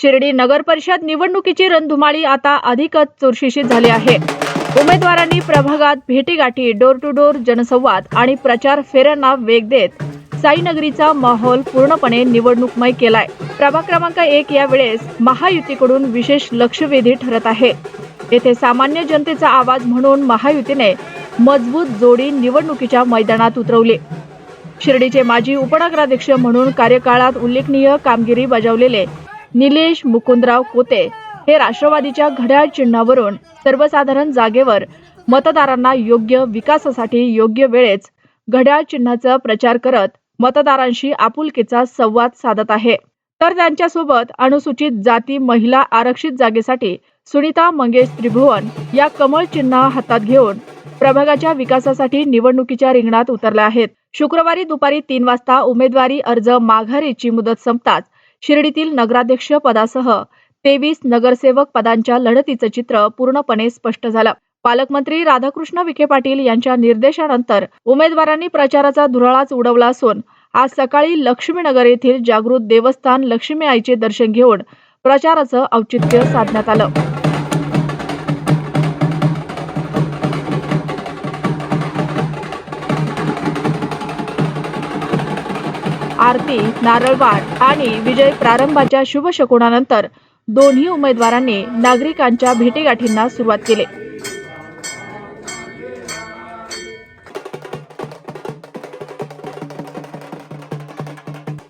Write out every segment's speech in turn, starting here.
शिर्डी नगर परिषद निवडणुकीची रणधुमाळी आता अधिकच चुरशीशी झाली आहे. उमेदवारांनी प्रभागात भेटीगाठी डोर टू डोर जनसंवाद आणि प्रचार फेऱ्यांना वेग देत साईनगरीचा माहोल पूर्णपणे निवडणूकमय केलाय. प्रभाग क्रमांक एक या वेळेस महायुतीकडून विशेष लक्षवेधी ठरत आहे. येथे सामान्य जनतेचा आवाज म्हणून महायुतीने मजबूत जोडी निवडणुकीच्या मैदानात उतरवली. शिर्डीचे माजी उपनगराध्यक्ष म्हणून कार्यकाळात उल्लेखनीय कामगिरी बजावलेले निलेश मुकुंदराव कोते हे राष्ट्रवादीच्या घड्याळ चिन्हावरून सर्वसाधारण जागेवर मतदारांना योग्य विकासासाठी योग्य वेळेच घड्याळ चिन्हाचा प्रचार करत मतदारांशी आपुलकीचा संवाद साधत आहे. तर त्यांच्यासोबत अनुसूचित जाती महिला आरक्षित जागेसाठी सुनीता मंगेश त्रिभुवन या कमळ चिन्ह हातात घेऊन प्रभागाच्या विकासासाठी निवडणुकीच्या रिंगणात उतरल्या आहेत. शुक्रवारी दुपारी तीन वाजता उमेदवारी अर्ज माघारीची मुदत संपताच शिर्डीतील नगराध्यक्ष पदासह तेवीस नगरसेवक पदांच्या लढतीचं चित्र पूर्णपणे स्पष्ट झालं. पालकमंत्री राधाकृष्ण विखे पाटील यांच्या निर्देशानंतर उमेदवारांनी प्रचाराचा धुराळाच उडवला असून आज सकाळी लक्ष्मीनगर येथील जागृत देवस्थान लक्ष्मी आईचे दर्शन घेऊन प्रचाराचं औचित्य साधण्यात आलं. आरती नारळवाट आणि विजय प्रारंभाच्या शुभ शकुनानंतर दोन्ही उमेदवारांनी नागरिकांच्या भेटीगाठींना सुरुवात केली.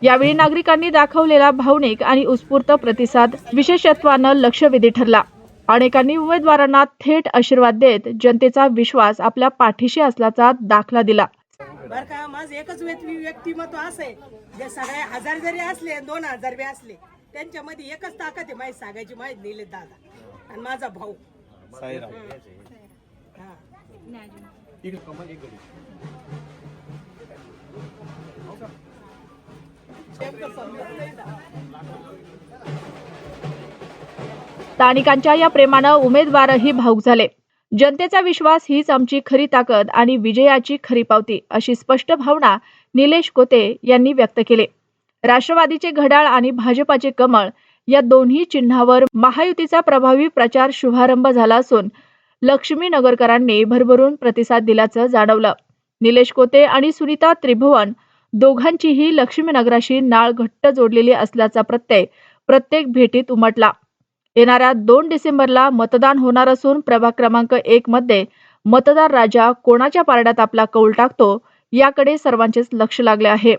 यावेळी नागरिकांनी दाखवलेला भावनिक आणि उत्स्फूर्त प्रतिसाद विशेषत्वानं लक्षवेधी ठरला. अनेकांनी उमेदवारांना थेट आशीर्वाद देत जनतेचा विश्वास आपल्या पाठीशी असल्याचा दाखला दिला. बर का माझं एकच व्यक्ती व्यक्तिमत्व असं आहे. जे सगळे हजार जरी असले दोन हजार बी असले त्यांच्यामध्ये एकच ताकद आहे माहीत सांगायची माहीत नेले दादा. आणि माझा भाऊ. हा. स्थानिकांच्या या प्रेमानं उमेदवारही भाऊक झाले. जनतेचा विश्वास हीच आमची खरी ताकद आणि विजयाची खरी पावती अशी स्पष्ट भावना निलेश कोते यांनी व्यक्त केली. राष्ट्रवादीचे घड्याळ आणि भाजपाचे कमळ या दोन्ही चिन्हावर महायुतीचा प्रभावी प्रचार शुभारंभ झाला असून लक्ष्मी नगरकरांनी भरभरून प्रतिसाद दिल्याचं जाणवलं. निलेश कोते आणि सुनीता त्रिभुवन दोघांचीही लक्ष्मीनगराशी नाळ घट्ट जोडलेली असल्याचा प्रत्यय प्रत्येक भेटीत उमटला. येणाऱ्या दोन डिसेंबरला मतदान होणार असून प्रभाग क्रमांक एक मध्ये मतदार राजा कोणाच्या पारड्यात आपला कौल टाकतो याकडे सर्वांचेच लक्ष लागले आहे.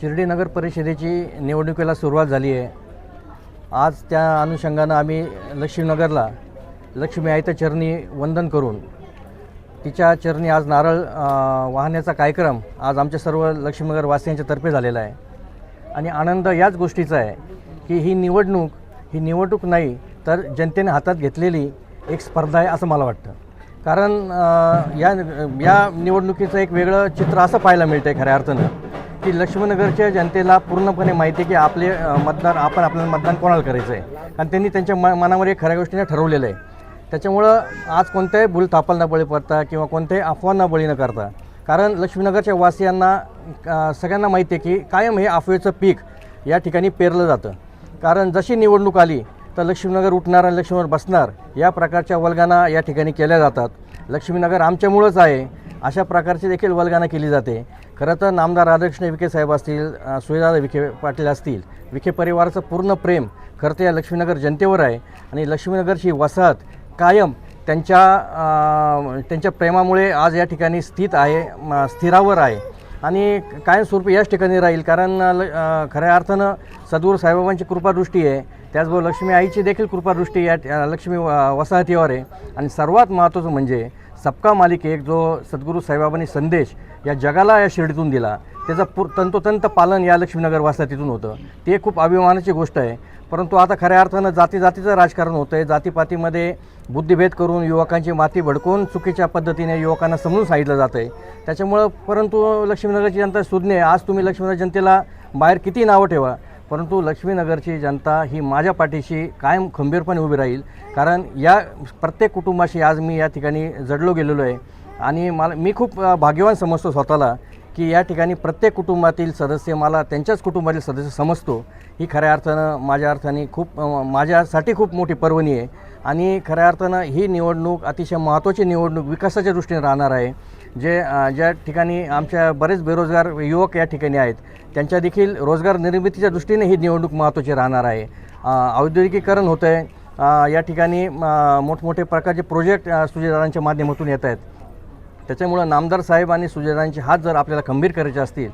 शिर्डी नगर परिषदेची निवडणुकीला सुरुवात झाली आहे. आज त्या अनुषंगानं आम्ही लक्ष्मीनगरला लक्ष्मी आईचं चरणी वंदन करून तिच्या चरणी आज नारळ वाहण्याचा कार्यक्रम आज आमच्या सर्व लक्ष्मीनगर वासियांच्या तर्फे झालेला आहे. आणि आनंद याच गोष्टीचा आहे की ही निवडणूक ही निवडणूक नाही तर जनतेने हातात घेतलेली एक स्पर्धा आहे असं मला वाटतं. कारण या या निवडणुकीचं एक वेगळं चित्र असं पाहायला मिळतं आहे खऱ्या अर्थानं की लक्ष्मीनगरच्या जनतेला पूर्णपणे माहिती आहे की आपले मतदार आपण आपल्याला मतदान कोणाला करायचं आहे कारण त्यांनी त्यांच्या म मनावर एक खऱ्या गोष्टीने ठरवलेलं आहे. त्याच्यामुळं आज कोणत्याही भूल न बळी पडता किंवा कोणत्याही अफवांना बळी न करता कारण लक्ष्मीनगरच्या वासियांना सगळ्यांना माहिती आहे की कायम हे अफवेचं पीक या ठिकाणी पेरलं जातं. कारण जशी निवडणूक आली तर लक्ष्मीनगर उठणार आणि लक्ष्मीनगर बसणार या प्रकारच्या वल्गाना या ठिकाणी केल्या जातात. लक्ष्मीनगर आमच्यामुळंच आहे अशा प्रकारची देखील वल्गाना केली जाते. खरं तर नामदार राधाकृष्ण विखे साहेब असतील सुयदादा विखे पाटील असतील विखे परिवाराचं पूर्ण प्रेम खरं तर या लक्ष्मीनगर जनतेवर आहे आणि लक्ष्मीनगरची वसाहत कायम त्यांच्या त्यांच्या प्रेमामुळे आज या ठिकाणी स्थित आहे स्थिरावर आहे. आणि कायमस्वरूपी याच ठिकाणी राहील. कारण ल- खऱ्या अर्थानं सद्गुरू साईबाबांची कृपादृष्टी आहे. त्याचबरोबर लक्ष्मी आईची देखील कृपादृष्टी या लक्ष्मी व- वसाहतीवर आहे. आणि सर्वात महत्त्वाचं म्हणजे सबका मालिक एक जो सद्गुरू साईबाबांनी संदेश या जगाला या शिर्डीतून दिला. त्याचं पू तंतोतंत पालन या लक्ष्मीनगर वसाहतीतून होतं. ते खूप अभिमानाची गोष्ट आहे. परंतु आता खऱ्या अर्थानं जाती जातीचं राजकारण होतं आहे जातीपातीमध्ये बुद्धिभेद करून युवकांची माती भडकून चुकीच्या पद्धतीने युवकांना समजून सांगितलं जातं आहे त्याच्यामुळं परंतु लक्ष्मीनगरची जनता सुज्ञ आज तुम्ही लक्ष्मीनगर जनतेला बाहेर किती नावं ठेवा. परंतु लक्ष्मीनगरची जनता ही माझ्या पाठीशी कायम खंबीरपणे उभी राहील. कारण या प्रत्येक कुटुंबाशी आज मी या ठिकाणी जडलो गेलेलो आहे. आणि मला मी खूप भाग्यवान समजतो स्वतःला. की या ठिकाणी प्रत्येक कुटुंबातील सदस्य मला त्यांच्याच कुटुंबातील सदस्य समजतो. ही खऱ्या अर्थानं माझ्या अर्थाने खूप माझ्यासाठी खूप मोठी पर्वणी आहे. आणि खऱ्या अर्थानं ही निवडणूक अतिशय महत्त्वाची निवडणूक विकासाच्या दृष्टीने राहणार आहे. जे ज्या ठिकाणी आमच्या बरेच बेरोजगार युवक या ठिकाणी आहेत त्यांच्या देखील रोजगार निर्मितीच्या दृष्टीने ही निवडणूक महत्त्वाची राहणार आहे. औद्योगिकीकरण होतं आहे या ठिकाणी मोठमोठे प्रकारचे प्रोजेक्ट सुजेदारांच्या सुजयदारांच्या माध्यमातून येत आहेत. त्याच्यामुळं नामदार साहेब आणि सुजयदारांचे हात जर आपल्याला खंबीर करायचे असतील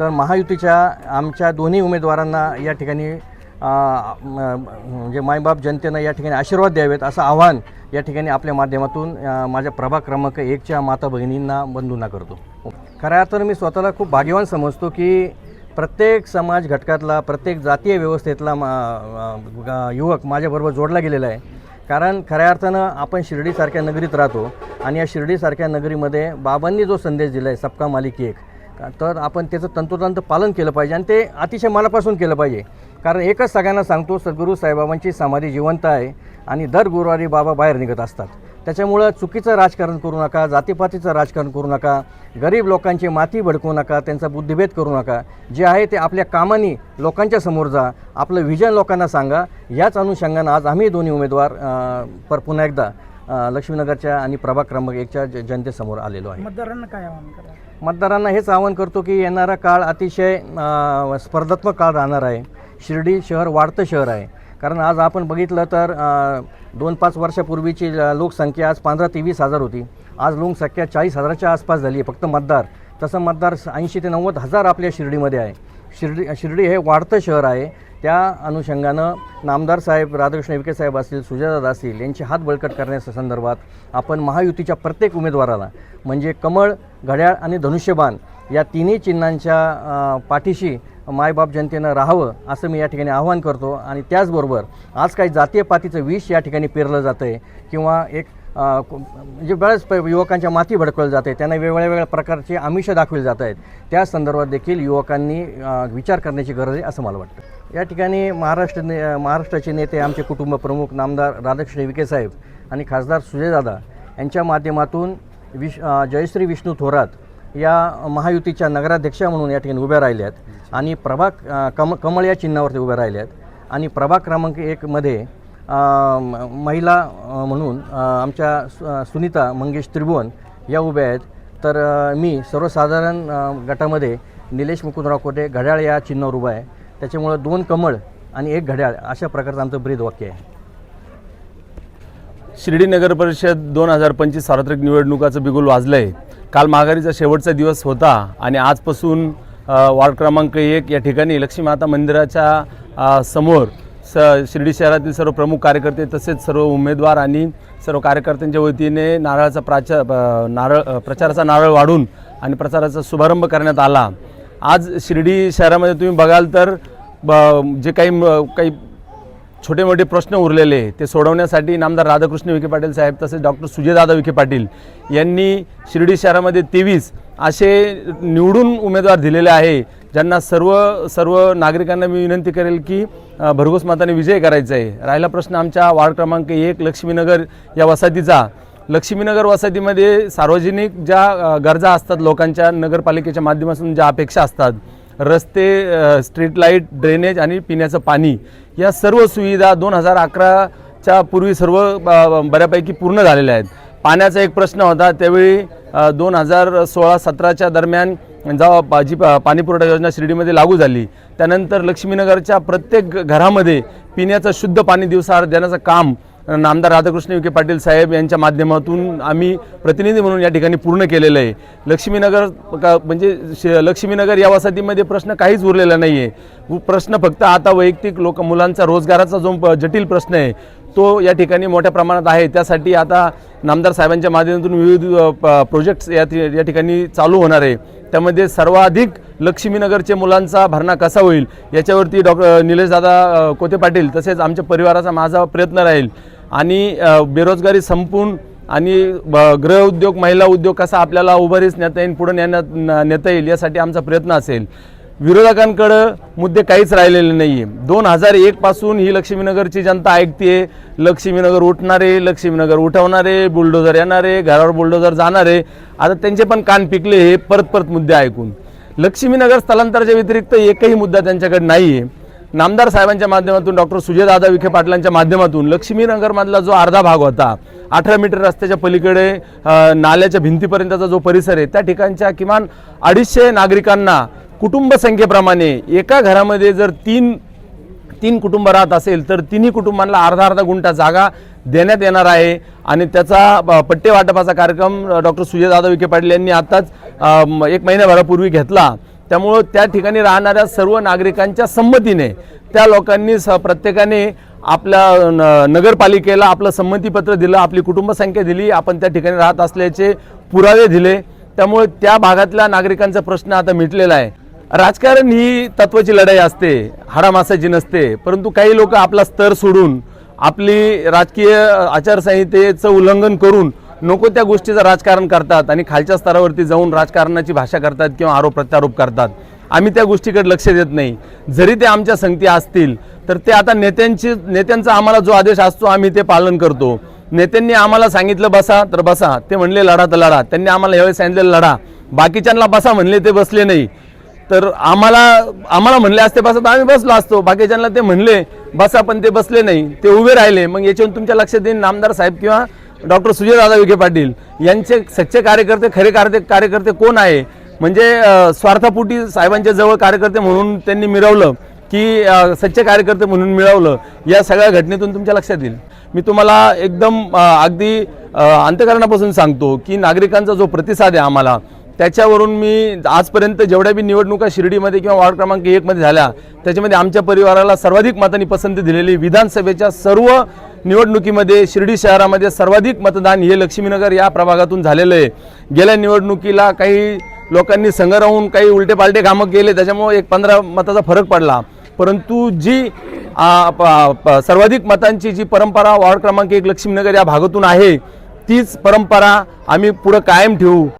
तर महायुतीच्या आमच्या दोन्ही उमेदवारांना या ठिकाणी म्हणजे मायबाप जनतेनं या ठिकाणी आशीर्वाद द्यावेत असं आव्हान या ठिकाणी आपल्या माध्यमातून माझ्या प्रभाग क्रमांक एकच्या माता बहिणींना बंधूंना करतो. खऱ्या तर मी स्वतःला खूप भाग्यवान समजतो की प्रत्येक समाज घटकातला प्रत्येक जातीय व्यवस्थेतला मा- युवक माझ्याबरोबर जोडला गेलेला आहे. कारण खऱ्या अर्थानं आपण शिर्डीसारख्या नगरीत राहतो आणि या शिर्डीसारख्या नगरीमध्ये बाबांनी जो संदेश दिला आहे सबका मालिक एक तर आपण त्याचं तंतोतंत पालन केलं पाहिजे आणि ते अतिशय मनापासून केलं पाहिजे. कारण एकच सगळ्यांना सांगतो सद्गुरू साईबाबांची समाधी जिवंत आहे आणि दर गुरुवारी बाबा बाहेर निघत असतात. त्याच्यामुळं चुकीचं राजकारण करू नका जातीपातीचं राजकारण करू नका गरीब लोकांची माती भडकवू नका त्यांचा बुद्धिभेद करू नका. जे आहे ते आपल्या कामानी लोकांच्या समोर जा आपलं विजन लोकांना सांगा. याच अनुषंगानं आज आम्ही दोन्ही उमेदवार पर पुन्हा एकदा लक्ष्मीनगरच्या आणि प्रभाग क्रमांक एकच्या ज- जनतेसमोर आलेलो आहे. मतदारांना काय आवाहन करा मतदारांना हेच आवाहन करतो की येणारा काळ अतिशय स्पर्धात्मक काळ राहणार आहे. शिर्डी शहर वाढतं शहर आहे. कारण आज आपण बघितलं तर दोन पाच वर्षापूर्वीची लोकसंख्या आज पंधरा ते वीस हजार होती. आज लोकसंख्या चाळीस हजाराच्या आसपास झाली आहे फक्त मतदार. तसं मतदार ऐंशी ते नव्वद हजार आपल्या शिर्डीमध्ये आहे. शिर्डी शिर्डी हे वाढतं शहर आहे. त्या अनुषंगानं नामदार साहेब राधाकृष्ण विखे साहेब असतील सुजाता असतील यांचे हात बळकट करण्याच्या संदर्भात आपण महायुतीच्या प्रत्येक उमेदवाराला म्हणजे कमळ घड्याळ आणि धनुष्यबाण या तिन्ही चिन्हांच्या पाठीशी मायबाप जनतेनं राहावं असं मी या ठिकाणी आवाहन करतो. आणि त्याचबरोबर आज काही जातीय पातीचं विष या ठिकाणी पेरलं जातं आहे किंवा एक म्हणजे बऱ्याच प- युवकांच्या माती भडकवली जाते त्यांना वेगवेगळ्या वेगळ्या प्रकारचे आमिष दाखवली जात आहेत त्या संदर्भात देखील युवकांनी विचार करण्याची गरज आहे असं मला वाटतं. या ठिकाणी महाराष्ट्र ने महाराष्ट्राचे नेते आमचे कुटुंब प्रमुख नामदार राधाकृष्ण विखे साहेब आणि खासदार सुजयदादा यांच्या माध्यमातून विश जयश्री विष्णू थोरात या महायुतीच्या नगराध्यक्षा म्हणून या ठिकाणी उभ्या राहिल्या आहेत. आणि प्रभाग कम कमळ या चिन्हावरती उभ्या राहिल्या आहेत. आणि प्रभाग क्रमांक एकमध्ये महिला म्हणून आमच्या सुनीता मंगेश त्रिभुवन या उभ्या आहेत. तर मी सर्वसाधारण गटामध्ये निलेश मुकुंदराव कोटे घड्याळ या चिन्हावर उभा आहे. त्याच्यामुळं दोन कमळ आणि एक घड्याळ अशा प्रकारचं आमचं ब्रीद वाक्य आहे. शिर्डी नगर परिषद दोन हजार पंचवीस सार्वत्रिक निवडणुकाचं बिगुल वाजलं आहे काल माघारीचा शेवटचा दिवस होता आणि आजपासून वार्ड क्रमांक एक या ठिकाणी लक्ष्मीमाता मंदिराच्या समोर स शिर्डी शहरातील सर्व प्रमुख कार्यकर्ते तसेच सर्व उमेदवार आणि सर्व कार्यकर्त्यांच्या वतीने नारळाचा प्राचार नारळ प्रचाराचा नारळ वाढून आणि प्रचाराचा शुभारंभ करण्यात आला. आज शिर्डी शहरामध्ये तुम्ही बघाल तर ब- जे काही म- काही छोटे मोठे प्रश्न उरलेले ते सोडवण्यासाठी नामदार राधाकृष्ण विखे पाटील साहेब तसेच डॉक्टर सुजयदादा विखे पाटील यांनी शिर्डी शहरामध्ये तेवीस असे निवडून उमेदवार दिलेले आहे ज्यांना सर्व सर्व नागरिकांना मी विनंती करेल की भरघोस मताने विजय करायचा आहे. राहिला प्रश्न आमच्या वार्ड क्रमांक एक लक्ष्मीनगर या वसाहतीचा. लक्ष्मीनगर वसाहतीमध्ये सार्वजनिक ज्या गरजा असतात लोकांच्या नगरपालिकेच्या माध्यमातून ज्या अपेक्षा असतात रस्ते स्ट्रीट लाइट ड्रेनेज आणि पिण्याचं पाणी या सर्व सुविधा दोन हजार अकराच्या पूर्वी सर्व बऱ्यापैकी पूर्ण झालेल्या आहेत. पाण्याचा एक प्रश्न होता त्यावेळी दोन हजार सोळा सतराच्या दरम्यान जेव्हा पा- जी पाणीपुरवठा योजना शिर्डीमध्ये लागू झाली त्यानंतर लक्ष्मीनगरच्या प्रत्येक घरामध्ये पिण्याचं शुद्ध पाणी दिवसाआड देण्याचं काम नामदार राधाकृष्ण विखे पाटील साहेब यांच्या माध्यमातून आम्ही प्रतिनिधी म्हणून या ठिकाणी पूर्ण केलेलं आहे. लक्ष्मीनगर का म्हणजे श- लक्ष्मीनगर या वसाहतीमध्ये प्रश्न काहीच उरलेला नाही आहे प्रश्न फक्त आता वैयक्तिक लोक मुलांचा रोजगाराचा जो प- जटिल प्रश्न आहे तो या ठिकाणी मोठ्या प्रमाणात आहे. त्यासाठी आता नामदार साहेबांच्या माध्यमातून विविध प- प्रोजेक्ट्स या या ठिकाणी चालू होणार आहे. त्यामध्ये सर्वाधिक लक्ष्मीनगरचे मुलांचा भरणा कसा होईल याच्यावरती डॉक्टर निलेशदादा दादा कोते पाटील तसेच आमच्या परिवाराचा माझा प्रयत्न राहील. आणि बेरोजगारी संपून आणि ब- गृह उद्योग महिला उद्योग कसा आपल्याला उभारीस नेता येईल पुढे नेण्यात नेता येईल यासाठी आमचा प्रयत्न असेल. विरोधकांकडं मुद्दे काहीच राहिलेले नाही आहे दोन हजार एकपासून ही लक्ष्मीनगरची जनता ऐकते लक्ष्मीनगर उठणारे लक्ष्मीनगर उठवणारे बुलडोझर येणारे घरावर बुलडोझर जाणारे आता त्यांचे पण कान पिकले हे परत परत मुद्दे ऐकून. लक्ष्मीनगर स्थलांतराच्या व्यतिरिक्त एकही मुद्दा त्यांच्याकडे नाही आहे नामदार साहेबांच्या माध्यमातून डॉक्टर सुजयदादा विखे पाटलांच्या माध्यमातून लक्ष्मीनगरमधला जो अर्धा भाग होता अठरा मीटर रस्त्याच्या पलीकडे नाल्याच्या भिंतीपर्यंतचा जो परिसर आहे त्या ठिकाणच्या किमान अडीचशे नागरिकांना कुटुंब संख्येप्रमाणे एका घरामध्ये जर तीन तीन कुटुंब राहत असेल तर तिन्ही कुटुंबांना अर्धा अर्धा गुंठा जागा देण्यात येणार आहे. आणि त्याचा पट्टे वाटपाचा कार्यक्रम डॉक्टर सुजयदादा विखे पाटील यांनी आत्ताच एक महिन्याभरापूर्वी घेतला. त्यामुळं त्या ठिकाणी राहणाऱ्या सर्व नागरिकांच्या संमतीने त्या लोकांनी स प्रत्येकाने आपल्या न- नगरपालिकेला आपलं संमतीपत्र दिलं आपली कुटुंबसंख्या दिली आपण त्या ठिकाणी राहत असल्याचे पुरावे दिले. त्यामुळे त्या भागातल्या नागरिकांचा प्रश्न आता मिटलेला आहे. राजकारण ही तत्वाची लढाई असते हाडामासाची नसते परंतु काही लोक आपला स्तर सोडून आपली राजकीय आचारसंहितेचं उल्लंघन करून नको त्या गोष्टीचं राजकारण करतात आणि खालच्या स्तरावरती जाऊन राजकारणाची भाषा करतात किंवा आरोप प्रत्यारोप करतात. आम्ही त्या गोष्टीकडे लक्ष देत नाही. जरी ते आमच्या संगती असतील तर ते आता नेत्यांची नेत्यांचा आम्हाला जो आदेश असतो आम्ही ते पालन करतो. नेत्यांनी आम्हाला सांगितलं बसा. तर बसा. ते म्हणले लढा तर लढा. त्यांनी आम्हाला यावेळी सांगितलेलं लढा. बाकीच्यांना बसा म्हणले ते बसले नाही. तर आम्हाला आम्हाला म्हणले असते बसा. तर आम्ही बसलो असतो. बाकीच्यांना ते म्हणले बसा. पण ते बसले नाही. ते उभे राहिले. मग याच्यावरून तुमच्या लक्षात येईल नामदार साहेब किंवा डॉक्टर सुजयदादा विखे पाटील यांचे सच्चे कार्यकर्ते खरे कार्य कार्यकर्ते कोण आहे? म्हणजे अं, स्वार्थापोटी साहेबांच्या जवळ कार्यकर्ते म्हणून त्यांनी मिरवलं की सच्चे कार्यकर्ते म्हणून मिळवलं या सगळ्या घटनेतून तुमच्या लक्षात येईल. मी तुम्हाला एकदम अगदी अंतकरणापासून सांगतो की नागरिकांचा जो प्रतिसाद आहे आम्हाला त्याच्यावरून मी आजपर्यंत जेवढ्या बी निवडणुका शिर्डीमध्ये किंवा वार्ड क्रमांक एकमध्ये झाल्या त्याच्यामध्ये आमच्या परिवाराला सर्वाधिक मतांनी पसंती दिलेली विधानसभेच्या सर्व निवडणुकीमध्ये शिर्डी शहरामध्ये सर्वाधिक मतदान हे लक्ष्मीनगर या प्रभागातून झालेलं आहे. गेल्या निवडणुकीला काही लोकांनी संघ राहून काही उलटे पालटे कामं केले त्याच्यामुळे एक पंधरा मताचा फरक पडला. परंतु जी आ, प- प- सर्वाधिक मतांची जी परंपरा वॉर्ड क्रमांक एक लक्ष्मीनगर या भागातून आहे तीच परंपरा आम्ही पुढं कायम ठेवू.